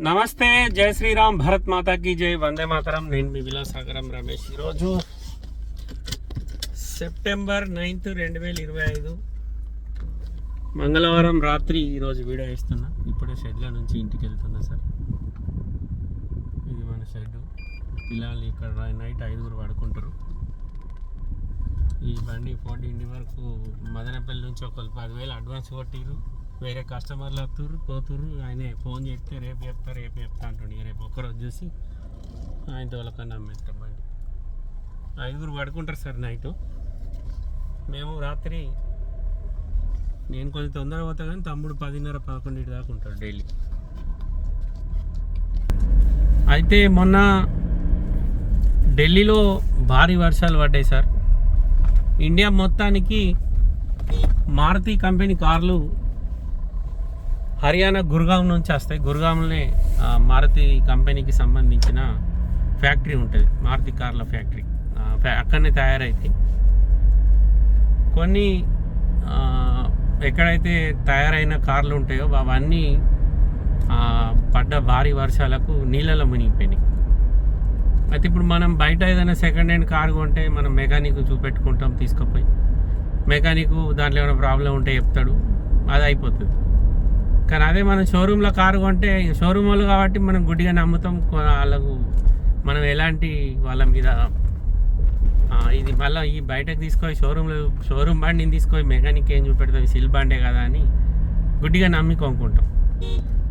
నమస్తే జై శ్రీరామ్ భరత్ మాతాకి జై వందే మాతరం. నేను మీ విలాసాగరం రమేష్. ఈరోజు సెప్టెంబర్ నైన్త్ రెండు వేల ఇరవై ఐదు. మంగళవారం రాత్రి ఈరోజు వీడియో ఇస్తున్నా ఇప్పుడే షెడ్ల నుంచి ఇంటికి వెళ్తున్నా సార్. ఇది మన షెడ్ పిల్లలు ఇక్కడ నైట్ ఐదుగురు పడుకుంటారు. ఈ బండి ఫోర్టీన్ వరకు మదనపల్లి నుంచి ఒక పదివేలు అడ్వాన్స్ కొట్టిరు వేరే కస్టమర్లు వస్తుర్రు పోతుర్రు ఆయనే ఫోన్ చేస్తే రేపు చెప్తా రేపు చెప్తా అంటుండే. రేపు ఒక్కరోజు చూసి ఆయన తోలకన్నా అమ్మేస్తాం బండి ఐదుగురు పడుకుంటారు సార్ నైట్. మేము రాత్రి నేను కొంచెం తొందరగా పోతా కానీ తమ్ముడు పదిన్నర పదకొండింటి దాకా ఉంటాడు డైలీ. అయితే మొన్న ఢిల్లీలో భారీ వర్షాలు పడ్డాయి సార్. ఇండియా మొత్తానికి మారుతి కంపెనీ కార్లు హర్యానా గురుగాం నుంచి వస్తాయి. గురుగాంలోనే మారుతి కంపెనీకి సంబంధించిన ఫ్యాక్టరీ ఉంటుంది. మారుతి కార్ల ఫ్యాక్టరీ. ఫ్యా- అక్కడనే తయారైతే. కొన్ని ఎక్కడైతే తయారైన కార్లు ఉంటాయో అవన్నీ పడ్డ భారీ వర్షాలకు నీళ్ళలో మునిగిపోయినాయి. అయితే ఇప్పుడు మనం బయట ఏదైనా సెకండ్ హ్యాండ్ కార్ కొంటే మనం మెకానిక్ చూపెట్టుకుంటాం తీసుకుపోయి. మెకానిక్ దాంట్లో ఏమైనా ప్రాబ్లం ఉంటే చెప్తాడు. అది అయిపోతుంది. కానీ అదే మనం షోరూంలో కారు కొంటే షోరూమ్ వాళ్ళు కాబట్టి మనం గుడ్డిగా నమ్ముతాం వాళ్ళకు మనం ఎలాంటి వాళ్ళ మీద ఇది మళ్ళీ ఈ బయటకు తీసుకొని షోరూంలో షోరూమ్ బండిని తీసుకొని మెకానిక్ ఏం చూపెడతాం సిల్ బండే కదా అని గుడ్డిగా నమ్మి కొనుక్కుంటాం.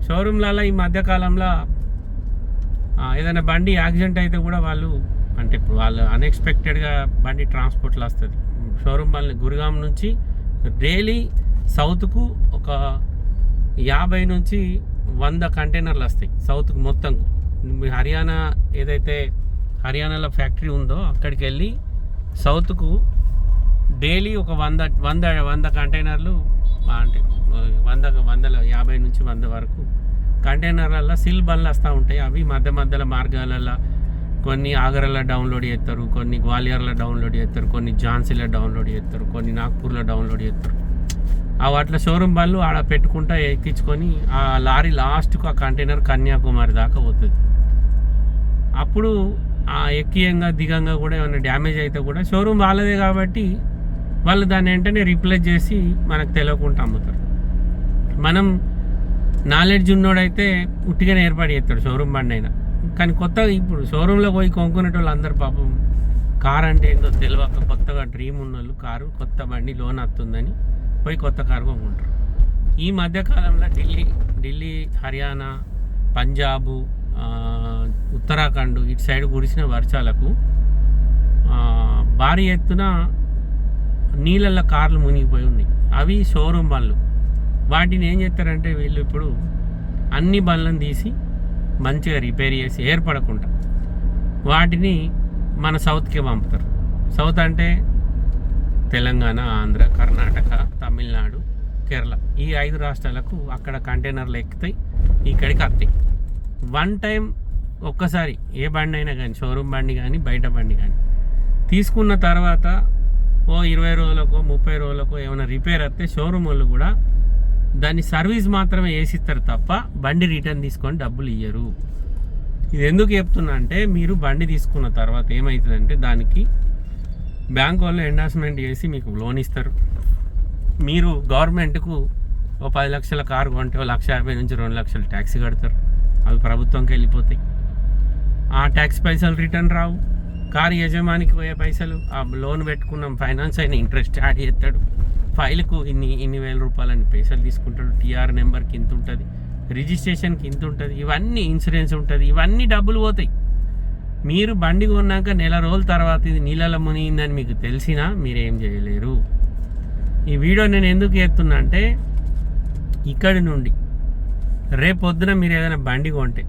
షోరూమ్లలో ఈ మధ్యకాలంలో ఏదైనా బండి యాక్సిడెంట్ అయితే కూడా వాళ్ళు అంటే ఇప్పుడు వాళ్ళు అన్ఎక్స్పెక్టెడ్గా బండి ట్రాన్స్పోర్ట్లో వస్తుంది. షోరూమ్ వాళ్ళని గురుగాం నుంచి డైలీ సౌత్కు ఒక యాభై నుంచి వంద కంటైనర్లు వస్తాయి సౌత్కు మొత్తం. హర్యానా ఏదైతే హర్యానాలో ఫ్యాక్టరీ ఉందో అక్కడికి వెళ్ళి సౌత్కు డైలీ ఒక వంద వంద వంద కంటైనర్లు అంటే వంద వందల యాభై నుంచి వంద వరకు కంటైనర్లలో సిల్ బండ్లు వస్తూ ఉంటాయి. అవి మధ్య మధ్యలో మార్గాలలో కొన్ని ఆగరాలో డౌన్లోడ్ చేస్తారు కొన్ని గ్వాలియర్లో డౌన్లోడ్ చేస్తారు కొన్ని ఝాన్సీలో డౌన్లోడ్ చేస్తారు కొన్ని నాగ్పూర్లో డౌన్లోడ్ చేస్తారు. ఆ వాటిలో షోరూమ్ బళ్ళు ఆడ పెట్టుకుంటా ఎక్కించుకొని ఆ లారీ లాస్ట్కు ఆ కంటైనర్ కన్యాకుమారి దాకా పోతుంది. అప్పుడు ఆ ఎక్కియంగా దిగంగా కూడా ఏమైనా డ్యామేజ్ అయితే కూడా షోరూమ్ వాళ్ళదే కాబట్టి వాళ్ళు దాన్ని వెంటనే రీప్లేస్ చేసి మనకు తెలియకుండా అమ్ముతారు. మనం నాలెడ్జ్ ఉన్నోడైతే ఉట్టిగానే ఏర్పాటు చేస్తాడు షోరూమ్ బండి అయినా. కానీ కొత్తగా ఇప్పుడు షోరూంలో పోయి కొనుక్కునే వాళ్ళు అందరు పాపం కార్ అంటే ఏంటో తెలియక కొత్తగా డ్రీమ్ ఉన్న వాళ్ళు కారు కొత్త బండి లోన్ వస్తుందని పోయి కొత్త కారు కొనుక్కుంటారు. ఈ మధ్యకాలంలో ఢిల్లీ ఢిల్లీ హర్యానా పంజాబు ఉత్తరాఖండ్ ఇటు సైడ్ కురిసిన వర్షాలకు భారీ ఎత్తున నీళ్ళల్లో కార్లు మునిగిపోయి ఉన్నాయి. అవి షోరూమ్ బండ్లు. వాటిని ఏం చేస్తారంటే వీళ్ళు ఇప్పుడు అన్ని బండ్లను తీసి మంచిగా రిపేర్ చేసి ఏర్పడకుండా వాటిని మన సౌత్కి పంపుతారు. సౌత్ అంటే తెలంగాణ ఆంధ్ర కర్ణాటక తమిళనాడు కేరళ ఈ ఐదు రాష్ట్రాలకు అక్కడ కంటైనర్లు ఎక్కుతాయి ఇక్కడికి వస్తాయి వన్ టైం ఒక్కసారి ఏ బండి అయినా కానీ షోరూమ్ బండి కానీ బయట బండి కానీ తీసుకున్న తర్వాత ఓ ఇరవై రోజులకో ముప్పై రోజులకో ఏమైనా రిపేర్ వస్తే షోరూమ్ వాళ్ళు కూడా దాన్ని సర్వీస్ మాత్రమే వేసిస్తారు తప్ప బండి రిటర్న్ తీసుకొని డబ్బులు ఇయ్యరు. ఇది ఎందుకు చెప్తున్నా అంటే మీరు బండి తీసుకున్న తర్వాత ఏమవుతుందంటే దానికి బ్యాంక్ వాళ్ళు ఎండార్స్మెంట్ చేసి మీకు లోన్ ఇస్తారు. మీరు గవర్నమెంట్కు ఓ పది లక్షల కారు కొంటే లక్ష యాభై నుంచి రెండు లక్షలు ట్యాక్స్ కడతారు. అవి ప్రభుత్వంకి వెళ్ళిపోతాయి. ఆ ట్యాక్స్ పైసలు రిటర్న్ రావు. కారు యజమానికి పోయే పైసలు ఆ లోన్ పెట్టుకున్నాం ఫైనాన్స్ అయిన ఇంట్రెస్ట్ యాడ్ చేస్తాడు. ఫైల్కు ఇన్ని ఇన్ని వేల రూపాయలని పైసలు తీసుకుంటాడు. టీఆర్ నెంబర్కి ఇంత ఉంటుంది. రిజిస్ట్రేషన్కి ఇంత ఉంటుంది. ఇవన్నీ ఇన్సూరెన్స్ ఉంటుంది. ఇవన్నీ డబ్బులు పోతాయి. మీరు బండి కొన్నాక నెల రోజుల తర్వాత ఇది నీళ్ళలో మునిగిందని మీకు తెలిసినా మీరేం చేయలేరు. ఈ వీడియో నేను ఎందుకు చేస్తున్నా అంటే ఇక్కడి నుండి రేపు పొద్దున మీరు ఏదైనా బండి కొంటే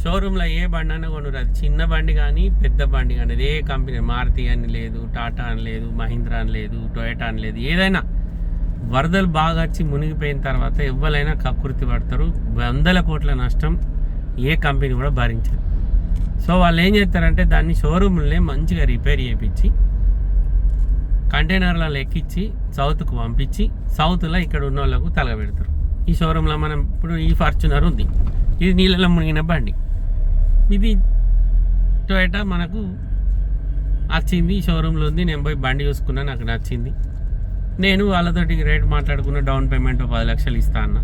షోరూంలో ఏ బండి అన్నా కొనురు. అది చిన్న బండి కానీ పెద్ద బండి కానీ అది ఏ కంపెనీ మారుతి అని లేదు టాటా అని లేదు మహీంద్రా అని లేదు టొయోటా అని లేదు ఏదైనా వరదలు బాగా వచ్చి మునిగిపోయిన తర్వాత ఎవ్వరైనా కకృతి పడతారు. వందల కోట్ల నష్టం ఏ కంపెనీ కూడా భరించదు. సో వాళ్ళు ఏం చేస్తారంటే దాన్ని షోరూమ్లనే మంచిగా రిపేర్ చేయించి కంటైనర్లలో ఎక్కించి సౌత్కు పంపించి సౌత్లో ఇక్కడ ఉన్న వాళ్ళకు తలగబెడతారు. ఈ షోరూంలో మనం ఇప్పుడు ఈ ఫార్చునర్ ఉంది. ఇది నీళ్ళలో మునిగిన బండి. ఇది టొయటా మనకు వచ్చింది షోరూంలో ఉంది. నేను పోయి బండి చూసుకున్నా నాకు నచ్చింది. నేను వాళ్ళతోటి రేట్ మాట్లాడుకున్న డౌన్ పేమెంట్ పది లక్షలు ఇస్తా అన్న.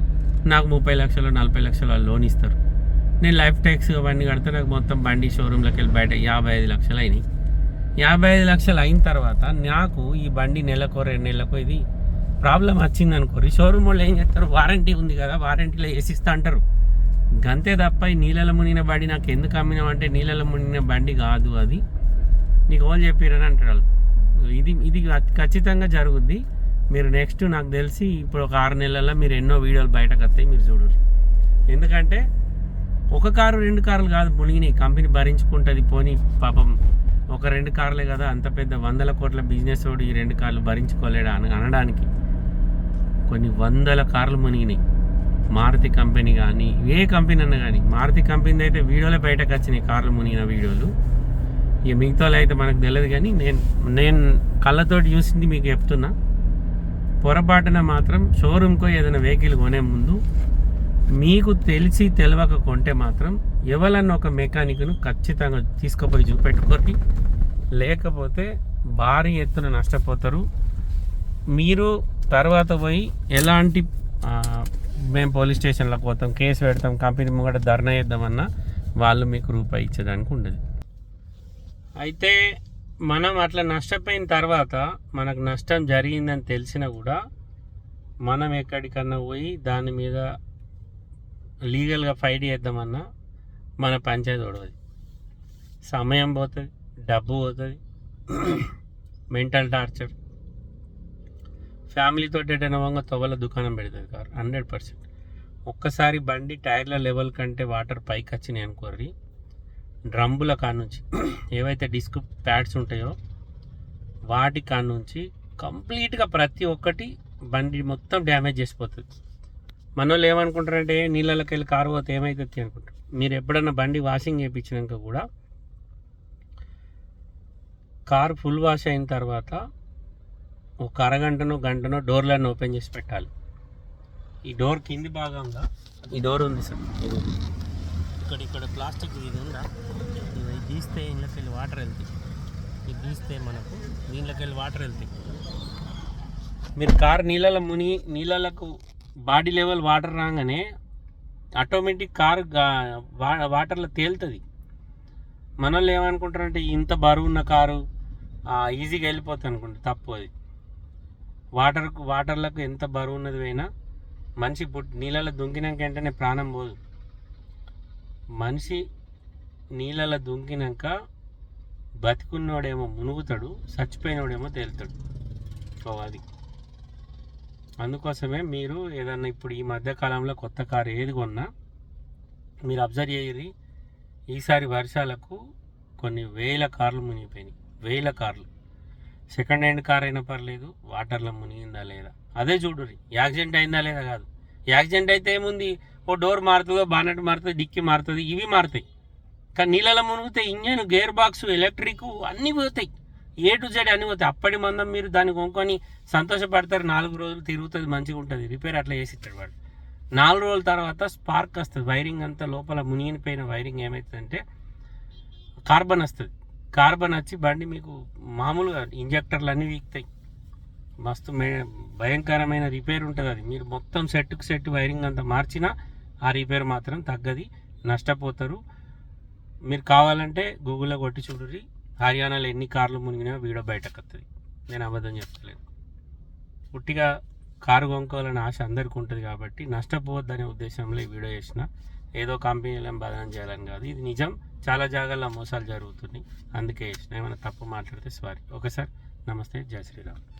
నాకు ముప్పై లక్షలు నలభై లక్షలు వాళ్ళు లోన్ ఇస్తారు. నేను లైఫ్ ట్యాక్స్ అవన్నీ కడితే నాకు మొత్తం బండి షోరూంలోకి వెళ్ళి బయట యాభై ఐదు లక్షలు అయినాయి. యాభై ఐదు లక్షలు అయిన తర్వాత నాకు ఈ బండి నెలకో రెండు నెలలకో ఇది ప్రాబ్లం వచ్చింది అనుకోరి షోరూమ్ వాళ్ళు ఏం చేస్తారు? వారంటీ ఉంది కదా వారంటీలో వేసిస్తా అంటారు. గంతే తప్ప ఈ నీళ్ళలో మునిగిన బండి నాకు ఎందుకు అమ్మినామంటే నీళ్ళలో మునిగిన బండి కాదు అది. నీకు వాళ్ళు చెప్పారని అంటారు వాళ్ళు. ఇది ఇది ఖచ్చితంగా జరుగుద్ది. మీరు నెక్స్ట్ నాకు తెలిసి ఇప్పుడు ఒక ఆరు నెలల్లో మీరు ఎన్నో వీడియోలు బయటకు వస్తాయి మీరు చూడరు. ఎందుకంటే ఒక కారు రెండు కార్లు కాదు మునిగినాయి. కంపెనీ భరించుకుంటుంది పోనీ పాపం ఒక రెండు కార్లే కదా అంత పెద్ద వందల కోట్ల బిజినెస్ వాడు ఈ రెండు కార్లు భరించుకోలేడా అని అనడానికి? కొన్ని వందల కార్లు మునిగినాయి. మారుతి కంపెనీ కానీ ఏ కంపెనీ అన్నా కానీ మారుతి కంపెనీ అయితే వీడియోలో బయటకు వచ్చినాయి కార్లు మునిగిన వీడియోలు. ఇక మిగతాలో అయితే మనకు తెలియదు కానీ నేను నేను కళ్ళతోటి చూసింది మీకు చెప్తున్నా. పొరపాటున మాత్రం షోరూమ్కో ఏదైనా వెహికల్ కొనే ముందు మీకు తెలిసి తెలియక కొంటే మాత్రం ఎవరన్నా ఒక మెకానిక్ను ఖచ్చితంగా తీసుకుపోయి చూపెట్టుకొని లేకపోతే భారీ ఎత్తున నష్టపోతారు. మీరు తర్వాత పోయి ఎలాంటి మేము పోలీస్ స్టేషన్లకు పోతాం కేసు పెడతాం కంపెనీ ముంగట ధర్నా చేద్దామన్నా వాళ్ళు మీకు రూపాయి ఇచ్చేదానికి ఉండదు. అయితే మనం అట్లా నష్టపోయిన తర్వాత మనకు నష్టం జరిగిందని తెలిసినా కూడా మనం ఎక్కడికన్నా పోయి దాని మీద లీగల్గా ఫైట్ చేద్దామన్నా మన పంచాయతీ ఒడవది సమయం పోతుంది డబ్బు పోతుంది మెంటల్ టార్చర్. ఫ్యామిలీతో ఎటైనా వంగ తొవల దుకాణం పెడుతుంది కారు హండ్రెడ్ పర్సెంట్. ఒక్కసారి బండి టైర్ల లెవెల్ కంటే వాటర్ పైకి వచ్చినాయి అనుకోర్రి డ్రమ్ముల కానుంచి ఏవైతే డిస్క్ ప్యాడ్స్ ఉంటాయో వాటి కానుంచి కంప్లీట్గా ప్రతి ఒక్కటి బండి మొత్తం డ్యామేజ్ చేసిపోతుంది. మన వాళ్ళు ఏమనుకుంటారంటే నీళ్ళకి వెళ్ళి కారు పోతే ఏమైతుంది అనుకుంటారు. మీరు ఎప్పుడన్నా బండి వాషింగ్ చేయించినాక కూడా కారు ఫుల్ వాష్ అయిన తర్వాత ఒక అరగంటనో గంటనో డోర్లను ఓపెన్ చేసి పెట్టాలి. ఈ డోర్ కింది భాగంగా ఈ డోర్ ఉంది సార్. ఇక్కడ ఇక్కడ ప్లాస్టిక్ ఇది ఉందా? ఇది తీస్తే ఇంట్లోకి వెళ్ళి వాటర్ వెళ్తాయి. ఇది తీస్తే మనకు దీంట్లోకి వెళ్ళి వాటర్ వెళ్తాయి. మీరు కార్ నీళ్ళలో ముని నీళ్ళకు బాడీ లెవెల్ వాటర్ రాగానే ఆటోమేటిక్ కారు వా- వాటర్లో తేలుతుంది. మన వాళ్ళు ఏమనుకుంటారంటే ఇంత బరువు ఉన్న కారు ఈజీగా వెళ్ళిపోతుంది అనుకుంటారు తప్పు అది. వాటర్కు వాటర్లకు ఎంత బరువు ఉన్నది పోయినా మనిషి పుట్టి నీళ్ళలో దుంకినాక వెంటనే ప్రాణం పోదు. మనిషి నీళ్ళలో దుంకినాక బతికున్నోడేమో మునుగుతాడు చచ్చిపోయినోడేమో తేలుతాడు. సో అది. అందుకోసమే మీరు ఏదన్నా ఇప్పుడు ఈ మధ్య కాలంలో కొత్త కారు ఏది కొన్నా మీరు అబ్జర్వ్ చేయరు ఈసారి వర్షాలకు కొన్ని వేల కార్లు మునిగిపోయినాయి. వేల కార్లు. సెకండ్ హ్యాండ్ కార్ అయినా పర్లేదు వాటర్లో మునిగిందా లేదా? అదే చూడురి యాక్సిడెంట్ అయిందా లేదా కాదు. యాక్సిడెంట్ అయితే ఏముంది? ఓ డోర్ మారుతుందో బానెట్ మారుతుంది డిక్కి మారుతుంది ఇవి మారుతాయి. కానీ నీళ్ళలో మునిగితే ఇంజన్ గేర్ బాక్స్ ఎలక్ట్రిక్ అన్నీ పోతాయి. ఏ టు జెడ్ అని పోతాయి అప్పటి మందం మీరు దాన్ని కొనుక్కొని సంతోషపడతారు నాలుగు రోజులు తిరుగుతుంది మంచిగా ఉంటుంది. రిపేర్ అట్లా చేసి ఇస్తాడు వాడు. నాలుగు రోజుల తర్వాత స్పార్క్ వస్తుంది వైరింగ్ అంతా లోపల మునిగిపోయిన వైరింగ్ ఏమవుతుందంటే కార్బన్ వస్తుంది. కార్బన్ వచ్చి బండి మీకు మామూలుగా ఇంజెక్టర్లు అన్నీ వీక్తాయి. మస్తు మే భయంకరమైన రిపేర్ ఉంటుంది అది. మీరు మొత్తం సెట్కు సెట్ వైరింగ్ అంతా మార్చినా ఆ రిపేర్ మాత్రం తగ్గది నష్టపోతారు. మీరు కావాలంటే గూగుల్లో కొట్టి చూడురి హర్యానాలో ఎన్ని కార్లు మునిగినా వీడియో బయటకు వస్తుంది నేను అబద్ధం చెప్తలేను పుట్టిగా కారు కొనుక్కోవాలని ఆశ అందరికీ ఉంటుంది కాబట్టి నష్టపోవద్దనే ఉద్దేశంలో ఈ వీడియో చేసిన. ఏదో కంపెనీలో బదనం చేయాలని కాదు. ఇది నిజం. చాలా జాగాల్లో మోసాలు జరుగుతున్నాయి. అందుకే చేసిన. ఏమైనా తప్పు మాట్లాడితే సారీ. Okay sir. నమస్తే. జై శ్రీరామ్.